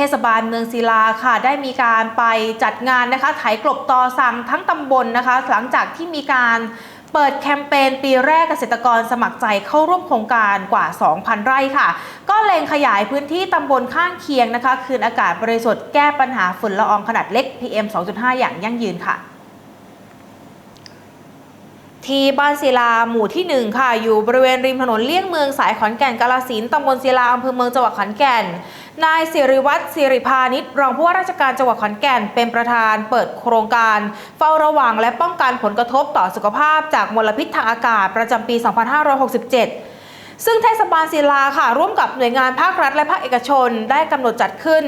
ทศบาลเมืองศิลาค่ะ ได้มีการไปจัดงานนะคะไถกลบตอสังทั้งตำบลนะคะ หลังจากที่มีการเปิดแคมเปญปีแรกเกษตรกรสมัครใจเข้าร่วมโครงการกว่า 2,000 ไร่ค่ะ ก็เล็งขยายพื้นที่ตำบลข้างเคียงนะคะ คืนอากาศบริสุทธิ์แก้ปัญหาฝุ่นละอองขนาดเล็ก PM 2.5 อย่างยั่งยืนค่ะที่บ้านศิลาหมู่ที่ 1 ค่ะ อยู่บริเวณริมถนนเลี่ยงเมืองสายขอนแก่นกาลสินตำบลศิลาอำเภอเมืองจังหวัดขอนแก่น นายสิริวัตรสิริพานิชรองผู้ว่าราชการจังหวัดขอนแก่น เป็นประธานเปิดโครงการ เฝ้าระวังและป้องกันผลกระทบต่อสุขภาพจากมลพิษทางอากาศประจำปี 2567ซึ่งเทศบาลศิลาค่ะ ร่วมกับหน่วยงานภาครัฐและภาคเอกชนได้กำหนดจัดขึ้น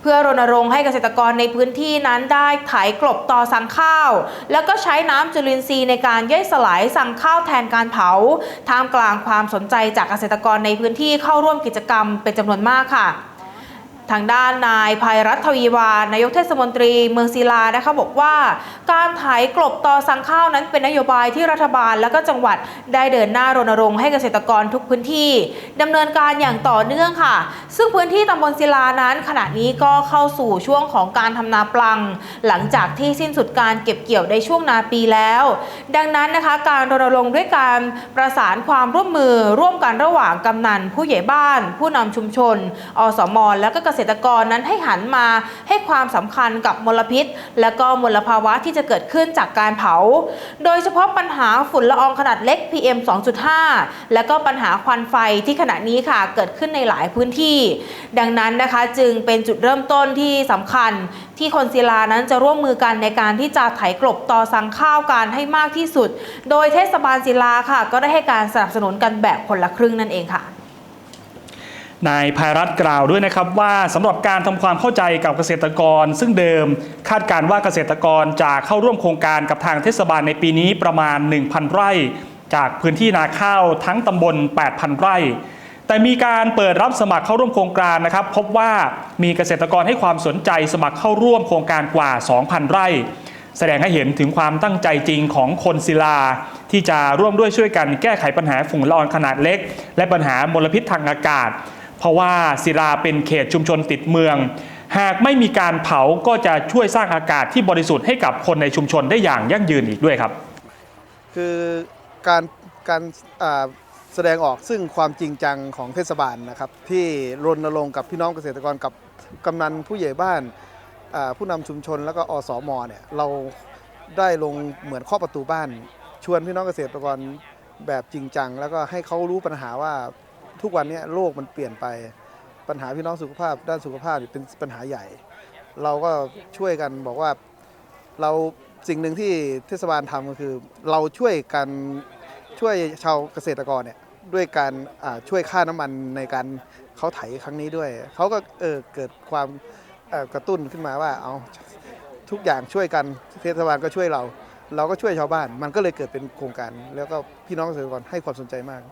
เพื่อรณรงค์ให้เกษตรกรในพื้นที่นั้นได้ไถกลบต่อสังข้าว แล้วก็ใช้น้ำจุลินทรีย์ในการย่อยสลายสังข้าวแทนการเผาท่ามกลางความสนใจจากเกษตรกรในพื้นที่เข้าร่วมกิจกรรมเป็นจำนวนมากค่ะ ทางด้านนายภัยรัฐทวีวานนายกเทศมนตรีเมืองศิลานะคะบอกว่า การไถกลบต่อสังข้าวนั้นเป็นนโยบายที่รัฐบาลและก็จังหวัดได้เดินหน้ารณรงค์ให้เกษตรกรทุกพื้นที่ดำเนินการอย่างต่อเนื่องค่ะ ซึ่งพื้นที่ตำบลศิลานั้น ขณะนี้ก็เข้าสู่ช่วงของการทำนาปลัง หลังจากที่สิ้นสุดการเก็บเกี่ยวในช่วงนาปีแล้ว ดังนั้นนะคะการรณรงค์ด้วยการประสานความร่วมมือร่วมกันระหว่างกำนันผู้ใหญ่บ้าน ผู้นำชุมชน อสมและก็เกษตรกรนั้นให้หันมาให้ความสำคัญกับมลพิษ และก็มลภาวะที่จะเกิดขึ้นจากการเผา โดยเฉพาะปัญหาฝุ่นละอองขนาดเล็ก PM 2.5 และก็ปัญหาควันไฟที่ขณะนี้ค่ะเกิดขึ้นในหลายพื้นที่ ดังนั้นนะคะจึงเป็นจุดเริ่มต้นที่สำคัญที่คนศิลานั้นจะร่วมมือกันในการที่จะไถกลบต่อสังข้าวการให้มากที่สุด โดยเทศบาลศิลาค่ะ ก็ได้ให้การสนับสนุนกันแบบคนละครึ่งนั่นเองค่ะ นายภัยรัฐกล่าวด้วยนะครับว่าสำหรับการทำความเข้าใจกับเกษตรกร ซึ่งเดิมคาดการว่าเกษตรกรจะเข้าร่วมโครงการกับทางเทศบาลในปีนี้ประมาณ 1,000 ไร่ จากพื้นที่นาข้าวทั้งตำบล 8,000 ไร่ แต่มีการเปิดรับสมัครเข้าร่วมโครงการนะครับ พบว่ามีเกษตรกรให้ความสนใจสมัครเข้าร่วมโครงการกว่า 2,000 ไร่ แสดงให้เห็นถึงความตั้งใจจริงของคนศิลาที่จะร่วมด้วยช่วยกันแก้ไขปัญหาฝุ่นละอองขนาดเล็ก และปัญหามลพิษทางอากาศ เพราะว่าศิลาเป็นเขตชุมชนติดเมือง หากไม่มีการเผาก็จะช่วยสร้างอากาศที่บริสุทธิ์ให้กับคนในชุมชนได้อย่างยั่งยืนอีกด้วยครับ คือการการแสดงออกซึ่งความจริงจังของเทศบาลนะครับ ที่รณรงค์กับพี่น้องเกษตรกรกับกำนันผู้ใหญ่บ้านผู้นำชุมชนแล้วก็อสมเนี่ยเราได้ลงเหมือนข้อประตูบ้าน ชวนพี่น้องเกษตรกรแบบจริงจัง แล้วก็ให้เขารู้ปัญหาว่า ทุกวันนี้โลกมันเปลี่ยนไปปัญหาพี่น้องสุขภาพด้านสุขภาพเป็นปัญหาใหญ่ เราก็ช่วยกันบอกว่าเราสิ่งหนึ่งที่เทศบาลทำก็คือ เราช่วยกันช่วยชาวเกษตรกรเนี่ยด้วยการช่วยค่าน้ำมันในการเขาไถครั้งนี้ด้วย เขาก็เออเกิดความกระตุ้นขึ้นมาว่าเอาทุกอย่างช่วยกันเทศบาลก็ช่วยเรา เราก็ช่วยชาวบ้าน มันก็เลยเกิดเป็นโครงการ แล้วก็พี่น้องเกษตรกรให้ความสนใจมาก